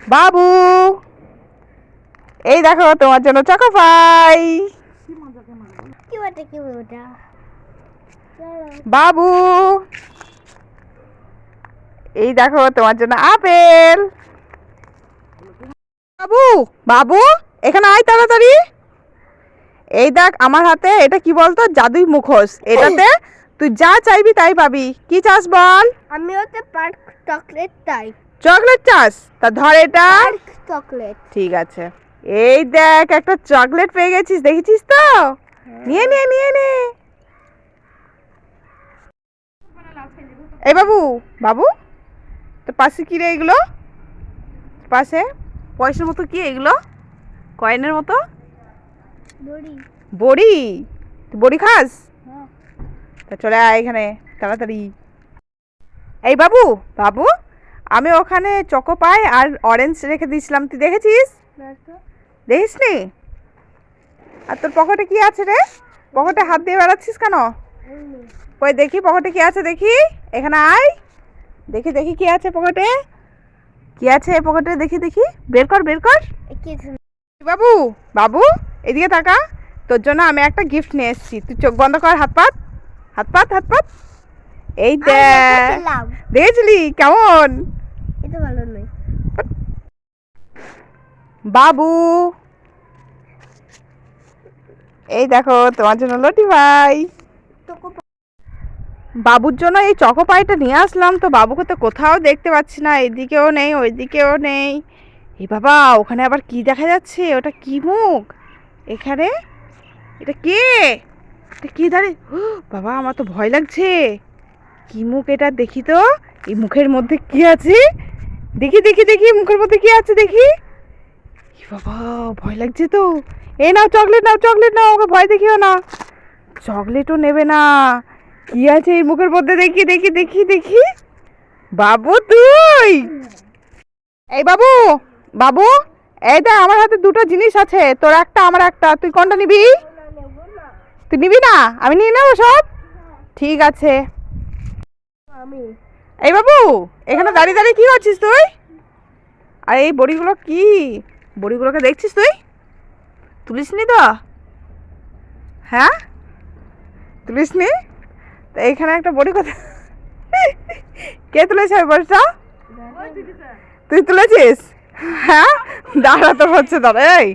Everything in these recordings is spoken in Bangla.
বাবু! এই দেখো তোমার জন্য চকো পাই বাবু! এই দেখো তোমার জন্য আপেল! বাবু! বাবু! এখানে আয় তাড়াতাড়ি! এই দেখ আমার হাতে এটা কি বলতো? জাদুই মুখোশ। এটাতে তুই যা চাইবি তাই পাবি। কি চাস বল? আমি ওতে পার্ক চকলেট চাই। চকলেট চাস? তা ধর এটা। চকলেট। ঠিক আছে। এই দেখ একটা চকলেট পেয়ে গেছিস দেখেছিস তো? নিয়ে নিয়ে নিয়ে নে। এই বাবু বাবু তো পাশে কি রে এগুলো? পাশে পয়সার মতো কি এগুলো? কয়েনের মতো? বড়ি। বড়ি? তুই বড়ি খাস? হ্যাঁ। তা চলে আয় এখানে তাড়াতাড়ি। এই বাবু বাবু। আমি ওখানে চকো পাই আর অরেঞ্জ রেখে দিয়েছিলাম। তুই দেখেছিস? দেখিস নি আর তোর পকেটে কি আছে রে? পকেটে হাত দিয়ে বেড়াচ্ছিস কেন? ওই দেখি পকেটে কি আছে দেখি। এখানে আয়। দেখি দেখি কি আছে পকেটে। কি আছে পকেটে? দেখি দেখি। বের কর বের কর। বাবু বাবু এদিকে তাকা তোর জন্য আমি একটা গিফট নিয়ে এসেছি। তুই চোখ বন্ধ কর হাত পাত। হাত পাত হাত পাত। এই দেখ। দেখেছিলি? কেমন? ভালো নয়। বাবু! এই দেখো, তোমার জন্য লটি ভাই বাবুর জন্য এই চকো পাইটা নিয়ে আসলাম তো বাবুকে তো কোথাও দেখতে পাচ্ছি না, এদিকেও নেই, ওইদিকেও নেই। এ বাবা, ওখানে আবার কি দেখা যাচ্ছে? ওটা কি মুখ? এখানে? এটা কে? এটা কি দাঁড়িয়ে বাবা, আমার তো ভয় লাগছে। কি মুখ এটা দেখি তো? এই মুখের মধ্যে কি আছে? দেখি দেখি দেখি, মুখের মধ্যে কি আছে, দেখি। বাবা, ভয় লাগছে তো। এ নাও চকলেট নাও চকলেট নাও ওকে ভয় দেখিও না। চকলেটও নেবে না। কি আছে এই মুখের মধ্যে? দেখি দেখি দেখি দেখি। বাবু, তুই! এই বাবু বাবু এইটা আমার হাতে দুটো জিনিস আছে। তোর একটা, আমার একটা। তুই কোনটা নিবি? তুই নিবি না? আমি নিয়ে নেব সব? ঠিক আছে। আমি। এই বাবু, এখানে দাঁড়িয়ে দাঁড়িয়ে কি করছিস তুই? আর এই বড়িগুলো কি? বড়িগুলোকে দেখছিস তুই? তুলিস নি তো? হ্যাঁ? তুলিস নি তো এইখানে একটা বড়ি কথা কে তুলেছে ওই বড়িটা? তুই তুলেছিস? হ্যাঁ? দাঁড়া তো হচ্ছে, দাঁড়া, এই।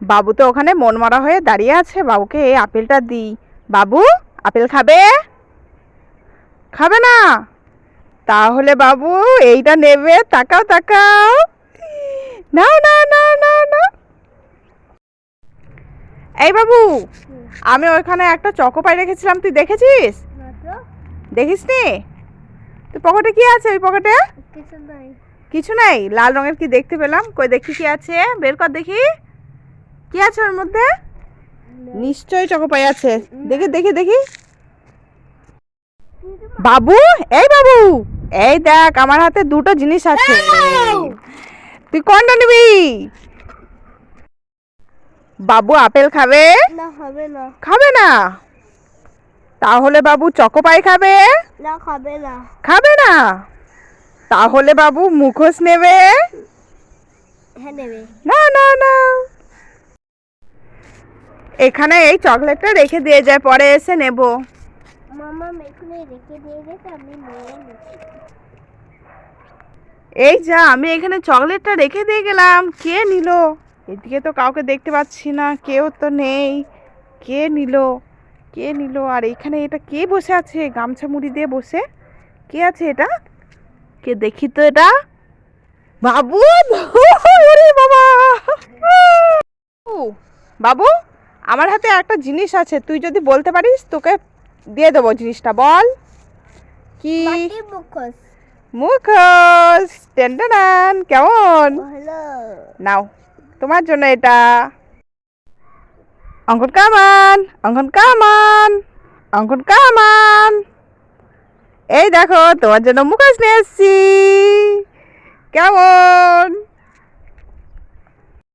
বাবু তো ওখানে মন মারা হয়ে দাঁড়িয়ে আছে। বাবুকে এই আপেলটা দিই বাবু, আপেল খাবে? খাবে না? তাহলে বাবু এইটা নেবে তাকাও তাকাও। না না না না না এই বাবু আমি ওইখানে একটা চকো পাই রেখেছিলাম তুই দেখেছিস? দেখিস নি তুই পকেটে কি আছে ওই পকেটে? কিছু নাই। কিছু নাই? লাল রঙের কি দেখতে পেলাম? কই দেখি কি আছে? বের কর দেখি। কি আছে ওর মধ্যে? নিশ্চয়ই চকোপাই আছে। দেখি দেখি দেখি। বাবু এই বাবু এই দেখ আমার হাতে দুটো জিনিস আছে। তুই কোনটা নিবি? বাবু আপেল খাবে? না খাবে না? তাহলে বাবু চকোপাই খাবে? না খাবে না। খাবে না? তাহলে বাবু মুখোশ নেবে? হ্যাঁ নেবে। না না না। এখানে এই চকলেটটা রেখে দিয়ে যায় পরে এসে নেব। এখানে দিয়ে এই যা, আমি এখানে চকলেটটা রেখে দিয়ে গেলাম, কে নিল? এদিকে তো কাউকে দেখতে পাচ্ছি না, কেউ তো নেই। কে নিল? কে নিল? আর এখানে এটা কে বসে আছে? গামছা মুড়ি দিয়ে বসে? কে আছে এটা? কে দেখি তো এটা? বাবু বাবা! বাবু, আমার হাতে একটা জিনিস আছে, তুই যদি বলতে পারিস তোকে দিয়ে দেবো জিনিসটা বল। কি? মুখোশ। টেন্টানান কেমন? নাও তোমার জন্য এটা। অঙ্কন কামান অঙ্কন কামান অঙ্কন কামান। এই দেখো তোমার জন্য মুখোশ নিয়ে এসছি। কেমন?